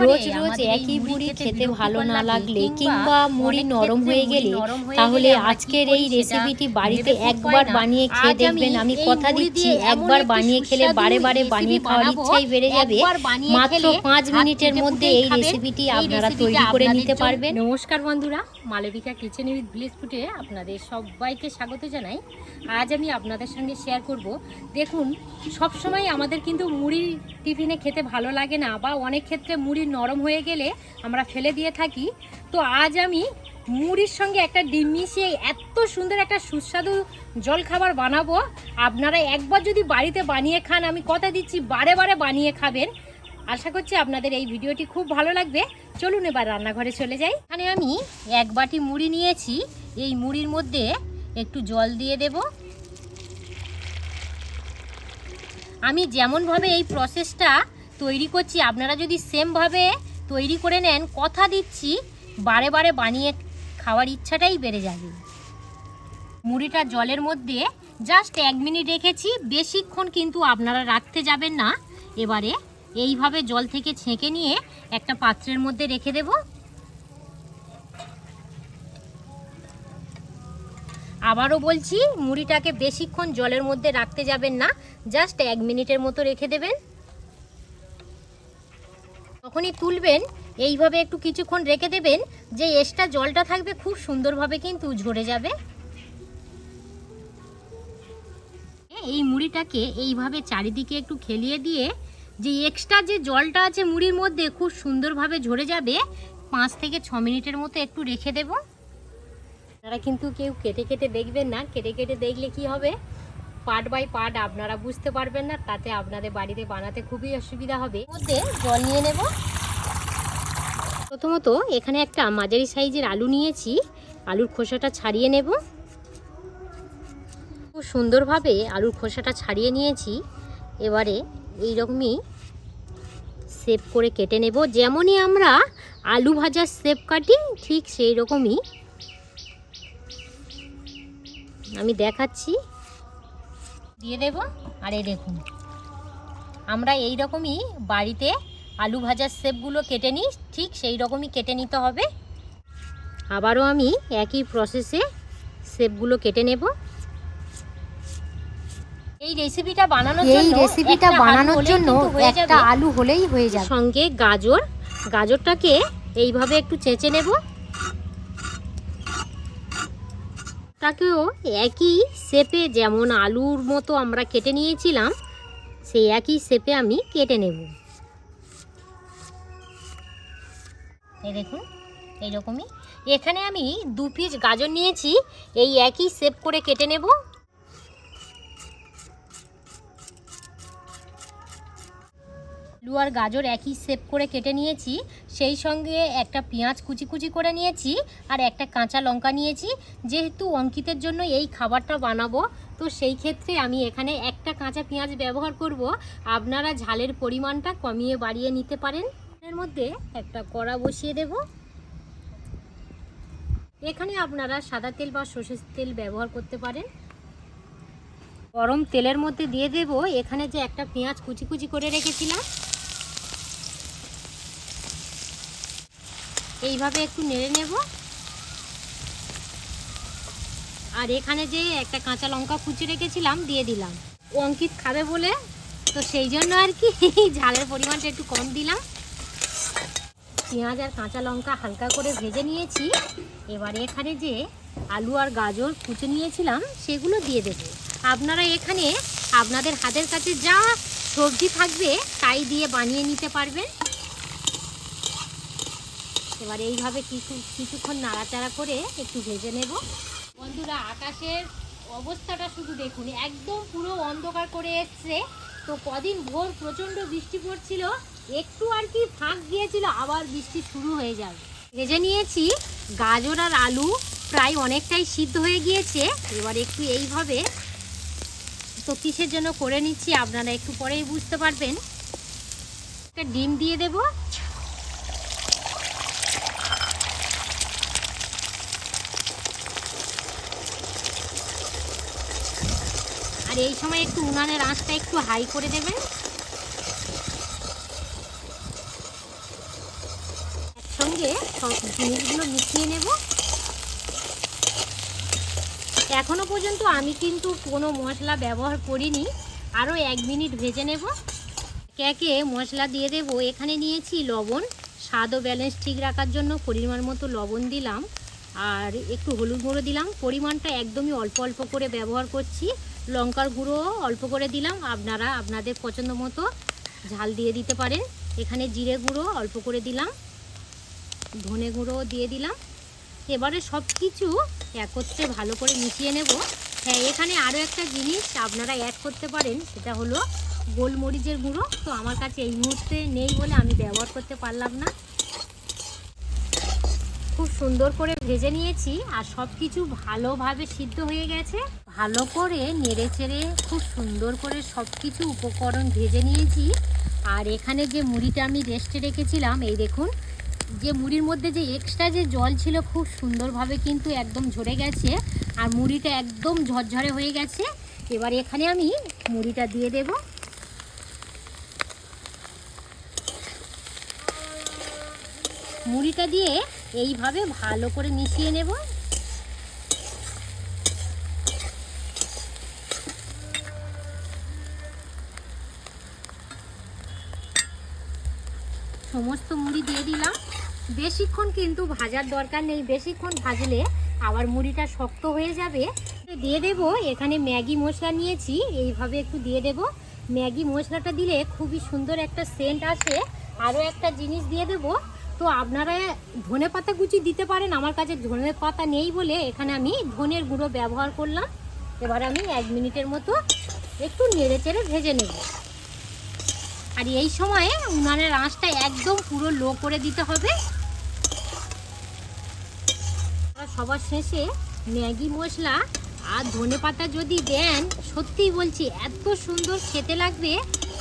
রোজ রোজ একই মুড়ি খেতে ভালো না লাগলে কিংবা মুড়ি নরম হয়ে গেলে তাহলে আজকের এই রেসিপিটি বাড়িতে একবার বানিয়ে খেয়ে দেখবেন। আমি কথা দিচ্ছি একবার বানিয়ে খেলে বারে বারে বানিয়ে খাওয়ার ইচ্ছাই বেড়ে যাবে। মাত্র পাঁচ মিনিটের মধ্যে এই রেসিপিটি আপনারা তৈরি করে নিতে পারবেন। নমস্কার বন্ধুরা। মালবিকা কিচেন উইথ ভিলেজ ফুটে আপনাদের সবাইকে স্বাগত জানাই। আজ আমি আপনাদের সঙ্গে শেয়ার করব। দেখুন সব সময় আমাদের কিন্তু মুড়ি টিফিনে খেতে ভালো লাগে না বা অনেক ক্ষেত্রে মুড়ি নরম হয়ে গেলে আমরা ফেলে দিয়ে থাকি। তো আজ আমি মুড়ির সঙ্গে একটা ডিম মিশিয়ে এত সুন্দর একটা সুস্বাদু জলখাবার বানাবো। আপনারা একবার যদি বাড়িতে বানিয়ে খান, আমি কথা দিচ্ছি, বারে বারে বানিয়ে খাবেন। আশা করছি আপনাদের এই ভিডিওটি খুব ভালো লাগবে। চলুন এবার রান্নাঘরে চলে যাই। এখানে আমি এক বাটি মুড়ি নিয়েছি। এই মুড়ির মধ্যে একটু জল দিয়ে দেব। আমি যেমনভাবে এই প্রসেসটা তৈরি করছি, আপনারা যদি সেমভাবে তৈরি করে নেন, কথা দিচ্ছি, বারে বারে বানিয়ে খাওয়ার ইচ্ছাটাই বেড়ে যাবে। মুড়িটা জলের মধ্যে জাস্ট এক মিনিট রেখেছি। বেশিক্ষণ কিন্তু আপনারা রাখতে যাবেন না। এবারে এইভাবে জল থেকে ছেঁকে নিয়ে একটা পাত্রের মধ্যে রেখে দেব। আবারও বলছি, মুড়িটাকে বেশিক্ষণ জলের মধ্যে রাখতে যাবেন না, জাস্ট এক মিনিটের মতো রেখে দেবেন। তখনই তুলবেন, এইভাবে একটু কিছুক্ষণ রেখে দেবেন, যে এক্সট্রা জলটা থাকবে খুব সুন্দরভাবে কিন্তু ঝরে যাবে। এই মুড়িটাকে এইভাবে চারিদিকে একটু খেলিয়ে দিয়ে যে এক্সট্রা যে জলটা আছে মুড়ির মধ্যে খুব সুন্দরভাবে ঝরে যাবে, পাঁচ থেকে ছ মিনিটের মতো একটু রেখে দেব। আপনারা কিন্তু কেউ কেটে কেটে দেখবেন না, কেটে কেটে দেখলে কি হবে? পার্ট বাই পার্ট আপনারা বুঝতে পারবেন না, তাতে আপনাদের বাড়িতে বানাতে খুবই অসুবিধা হবে। মধ্যে জল নিয়ে নেব। প্রথমত এখানে একটা মাঝারি সাইজের আলু নিয়েছি। আলুর খোসাটা ছাড়িয়ে নেব। খুব সুন্দরভাবে আলুর খোসাটা ছাড়িয়ে নিয়েছি। এবারে এইরকমই সেপ করে কেটে নেব। যেমনই আমরা আলু ভাজার সেপ কাটি, ঠিক সেই রকমই। আমি দেখাচ্ছি। দিয়ে দেব। আর এই দেখুন, আমরা এই রকমই বাড়িতে আলু ভাজার শেপগুলো কেটে নিই, ঠিক সেই রকমই কেটে নিতে হবে। আবারও আমি একই প্রসেসে শেপগুলো কেটে নেব। এই রেসিপিটা বানানোর এই জন্য রেসিপিটা একটা আলু বানানোর জন্য একটা। আলু হলেই হয়ে যাবে। সঙ্গে গাজর। গাজরটাকে এইভাবে একটু চেঁচে নেব। তাকেও একই শেপে যেমন আলুর মতো আমরা কেটে নিয়েছিলাম সেই একই শেপে আমি কেটে নেব। এই দেখুন এইরকমই। এখানে আমি দু পিস গাজর নিয়েছি এই একই শেপ করে কেটে নেব। আলু আর গাজর একই শেপ করে কেটে নিয়েছি। সেই সঙ্গে একটা পেঁয়াজ কুচি কুচি করে নিয়েছি আর একটা কাঁচা লঙ্কা নিয়েছি। যেহেতু অঙ্কিতের জন্য এই খাবারটা বানাবো, তো সেই ক্ষেত্রে আমি এখানে একটা কাঁচা পেঁয়াজ ব্যবহার করব। আপনারা ঝালের পরিমাণটা কমিয়ে বাড়িয়ে নিতে পারেন। এর মধ্যে একটা কড়া বসিয়ে দেব। এখানে আপনারা সাদা তেল বা সর্ষের তেল ব্যবহার করতে পারেন। গরম তেলের মধ্যে দিয়ে দেব। এখানে যে একটা পেঁয়াজ কুচি কুচি করে রেখেছিলাম এইভাবে একটু নেড়ে নেব। আর এখানে যে একটা কাঁচা লঙ্কা কুচি রেখেছিলাম, দিয়ে দিলাম। অঙ্কিত খাবে বলে, তো সেই জন্য আর কি ঝালের পরিমাণটা একটু কম দিলাম। পেঁয়াজ আর কাঁচা লঙ্কা হালকা করে ভেজে নিয়েছি। এবারে এখানে যে আলু আর গাজর কুচে নিয়েছিলাম, সেগুলো দিয়ে দেবো। আপনারা এখানে আপনাদের হাতের কাছে যা সবজি থাকবে, তাই দিয়ে বানিয়ে নিতে পারবেন। এবার এইভাবে কিছু, কিছুক্ষণ নাড়াচাড়া করে একটু ভেজে নেব। বন্ধুরা, আকাশের অবস্থাটা শুধু দেখুন, একদম পুরো অন্ধকার করে এসছে। তো কদিন ভোর প্রচণ্ড বৃষ্টি পড়ছিল, একটু আর কি ফাঁক গিয়েছিল, আবার বৃষ্টি শুরু হয়ে যাবে। ভেজে নিয়েছি গাজর আর আলু, প্রায় অনেকটাই সিদ্ধ হয়ে গিয়েছে। এবার একটু এইভাবে তো কিসের জন্য করে নিচ্ছি আপনারা একটু পরেই বুঝতে পারবেন। একটা ডিম দিয়ে দেব। আর এই সময় একটু উনানের আঁচটা একটু হাই করে দেবেন। একসঙ্গে সব জিনিসগুলো মিশিয়ে নেব। এখনও পর্যন্ত আমি কিন্তু কোনো মশলা ব্যবহার করিনি। আরও এক মিনিট ভেজে নেব। একে মশলা দিয়ে দেব। এখানে নিয়েছি লবণ। স্বাদ ও ব্যালেন্স ঠিক রাখার জন্য পরিমাণ মতো লবণ দিলাম। আর একটু হলুদ গুঁড়ো দিলাম। পরিমাণটা একদমই অল্প অল্প করে ব্যবহার করছি। লঙ্কার গুঁড়ো অল্প করে দিলাম। আপনারা আপনাদের পছন্দ মতো ঝাল দিয়ে দিতে পারেন। এখানে জিরে গুঁড়ো অল্প করে দিলাম। ধনে গুঁড়ো দিয়ে দিলাম। এবারে সব কিছু একত্রে ভালো করে মিশিয়ে নেব। হ্যাঁ এখানে আরও একটা জিনিস আপনারা অ্যাড করতে পারেন, সেটা হলো গোলমরিচের গুঁড়ো। তো আমার কাছে এই মুহূর্তে নেই বলে আমি ব্যবহার করতে পারলাম না। সুন্দর করে ভেজে নিয়েছি আর সব কিছু ভালোভাবে সিদ্ধ হয়ে গেছে। ভালো করে নেড়ে চেড়ে খুব সুন্দর করে সব কিছু উপকরণ ভেজে নিয়েছি। আর এখানে যে মুড়িটা আমি রেস্টে রেখেছিলাম, এই দেখুন, যে মুড়ির মধ্যে যে এক্সট্রা যে জল ছিল খুব সুন্দরভাবে কিন্তু একদম ঝরে গেছে আর মুড়িটা একদম ঝরঝরে হয়ে গেছে। এবার এখানে আমি মুড়িটা দিয়ে দেব। মুড়িটা দিয়ে এইভাবে ভালো করে মিশিয়ে নেব। সমস্ত মুড়ি দিয়ে দিলাম। বেশিক্ষণ কিন্তু ভাজার দরকার নেই, বেশিক্ষণ ভাজলে আবার মুড়িটা শক্ত হয়ে যাবে। দিয়ে দেব, এখানে ম্যাগি মশলা নিয়েছি, এইভাবে একটু দিয়ে দেব। ম্যাগি মশলাটা দিলে খুবই সুন্দর একটা সেন্ট আসে। আরও একটা জিনিস দিয়ে দেব তো আপনারা ধনে পাতা কুচি দিতে পারেন, আমার কাছে ধনে পাতা নেই বলে এখানে আমি ধনের গুঁড়ো ব্যবহার করলাম। এবার আমি এক মিনিটের মতো একটু নেড়ে চেড়ে ভেজে নেব। আর এই সময়ে উনানের আঁচটা একদম পুরো লো করে দিতে হবে। সবার শেষে ম্যাগি মশলা আর ধনে পাতা যদি দেন, সত্যিই বলছি, এত সুন্দর খেতে লাগবে।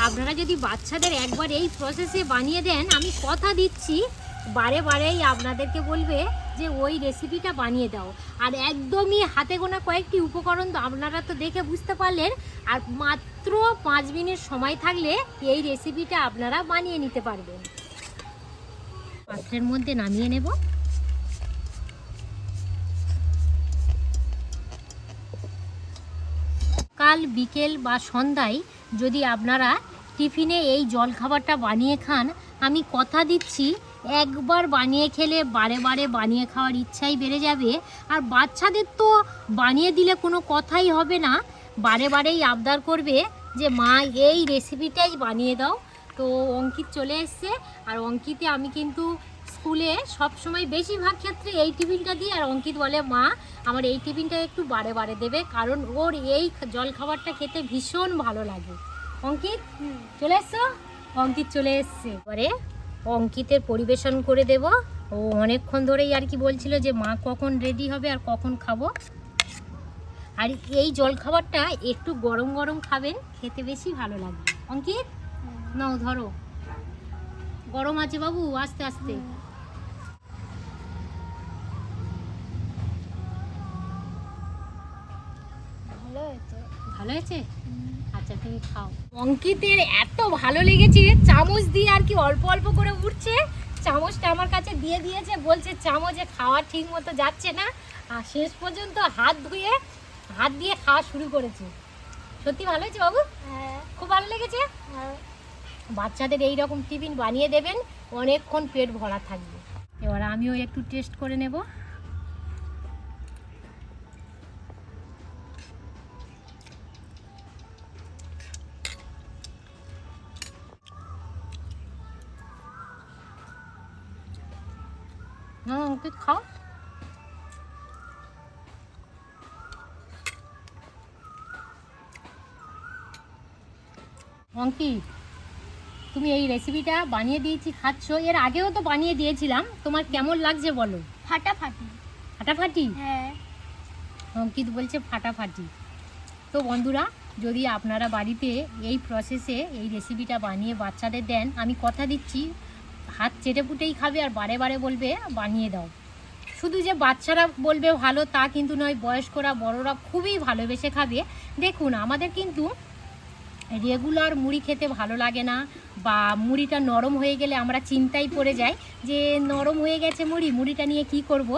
আপনারা যদি বাচ্চাদের একবার এই প্রসেসে বানিয়ে দেন, আমি কথা দিচ্ছি। বারে বারেই আপনাদেরকে বলবে যে ওই রেসিপিটা বানিয়ে দাও। আর একদমই হাতে গোনা কয়েকটি উপকরণ তো আপনারা তো দেখে বুঝতে পারলেন, আর মাত্র পাঁচ মিনিট সময় থাকলে এই রেসিপিটা আপনারা বানিয়ে নিতে পারবেন। পাত্রের মধ্যে নামিয়ে নেব। কাল বিকেল বা সন্ধ্যায় যদি আপনারা টিফিনে এই জলখাবারটা বানিয়ে খান, আমি কথা দিচ্ছি একবার বানিয়ে খেলে বারে বারে বানিয়ে খাওয়ার ইচ্ছাই বেড়ে যাবে। আর বাচ্চাদের তো বানিয়ে দিলে কোনো কথাই হবে না। বারে বারেই আবদার করবে যে মা এই রেসিপিটাই বানিয়ে দাও। তো অঙ্কিত চলে এসছে। আর অঙ্কিতে আমি কিন্তু স্কুলে সব সময় বেশিরভাগ ক্ষেত্রে এই টিফিনটা দিই। আর অঙ্কিত বলে মা আমার এই টিফিনটা একটু বারে বারে দেবে। কারণ ওর এই জল খাবারটা খেতে ভীষণ ভালো লাগে। অঙ্কিত চলে এসছো? অঙ্কিত চলে এসছে। এবারে অঙ্কিতের পরিবেশন করে দেব। ও অনেকক্ষণ ধরেই আর কি বলছিল যে মা কখন রেডি হবে আর কখন খাব? আর এই জল খাবারটা একটু গরম গরম খাবেন খেতে বেশি ভালো লাগবে। অঙ্কিত? নাও ধরো। গরম আছে বাবু আস্তে আস্তে। ভালো হয়েছে। ভালো হয়েছে? আচ্ছা তুমি খাও। অঙ্কিতের এত ভালো লেগেছে চামচ দিয়ে আর কি অল্প অল্প করে উঠছে। চামচটা আমার কাছে দিয়ে দিয়েছে বলছে চামচে খাওয়া ঠিক মতো যাচ্ছে না। আর শেষ পর্যন্ত হাত ধুয়ে হাত দিয়ে খাওয়া শুরু করেছে। সত্যি ভালো হয়েছে বাবু? হ্যাঁ। খুব ভালো লেগেছে? হ্যাঁ। বাচ্চাদের এই রকম টিফিন বানিয়ে দেবেন অনেকক্ষণ পেট ভরা থাকবে। এবার আমিও একটু টেস্ট করে নেব। অঙ্কিত খাও অঙ্কিত তুমি এই রেসিপিটা বানিয়ে দিয়েছি খাচ্ছ। এর আগেও তো বানিয়ে দিয়েছিলাম। তোমার কেমন লাগছে বলো? ফাটাফাটি। ফাটাফাটি? হ্যাঁ। অঙ্কিত বলছে ফাটাফাটি। তো বন্ধুরা যদি আপনারা বাড়িতে এই প্রসেসে এই রেসিপিটা বানিয়ে বাচ্চাদের দেন আমি কথা দিচ্ছি। হাত চেটে পুটেই খাবে আর বারে বারে বলবে, বানিয়ে দাও। শুধু যে বাচ্চারা বলবে ভালো তা কিন্তু নয়, বয়স্করা, বড়রা খুবই ভালোবেসে খাবে। দেখুন, আমাদের কিন্তু রেগুলার মুড়ি খেতে ভালো লাগে না বা মুড়িটা নরম হয়ে গেলে আমরা চিন্তায় পড়ে যাই যে নরম হয়ে গেছে মুড়ি, মুড়িটা নিয়ে কি করব?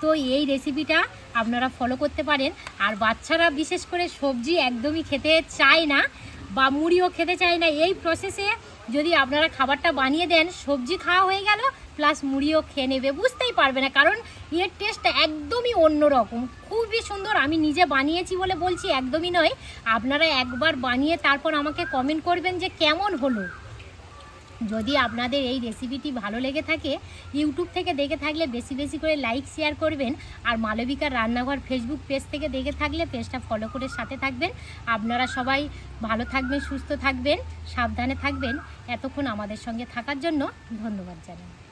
তো এই রেসিপিটা আপনারা ফলো করতে পারেন। আর বাচ্চারা বিশেষ করে সবজি একদমই খেতে চায় না। বা মুড়িও খেতে চাই না। এই প্রসেসে যদি আপনারা খাবারটা বানিয়ে দেন, সবজি খাওয়া হয়ে গেল প্লাস মুড়িও খেয়ে নেবে, বুঝতেই পারবে না। কারণ এর টেস্টটা একদমই অন্যরকম। খুবই সুন্দর, আমি নিজে বানিয়েছি বলে বলছি, একদমই নয়। আপনারা একবার বানিয়ে তারপর আমাকে কমেন্ট করবেন যে কেমন হলো। যদি আপনাদের এই রেসিপিটি ভালো লেগে থাকে ইউটিউব থেকে দেখে থাকলে বেশি বেশি করে লাইক শেয়ার করবেন। আর মালবিকার রান্নাঘর ফেসবুক পেজ থেকে দেখে থাকলে পেজটা ফলো করে সাথে থাকবেন। আপনারা সবাই ভালো থাকবেন, সুস্থ থাকবেন, সাবধানে থাকবেন। এতক্ষণ আমাদের সঙ্গে থাকার জন্য ধন্যবাদ জানাই।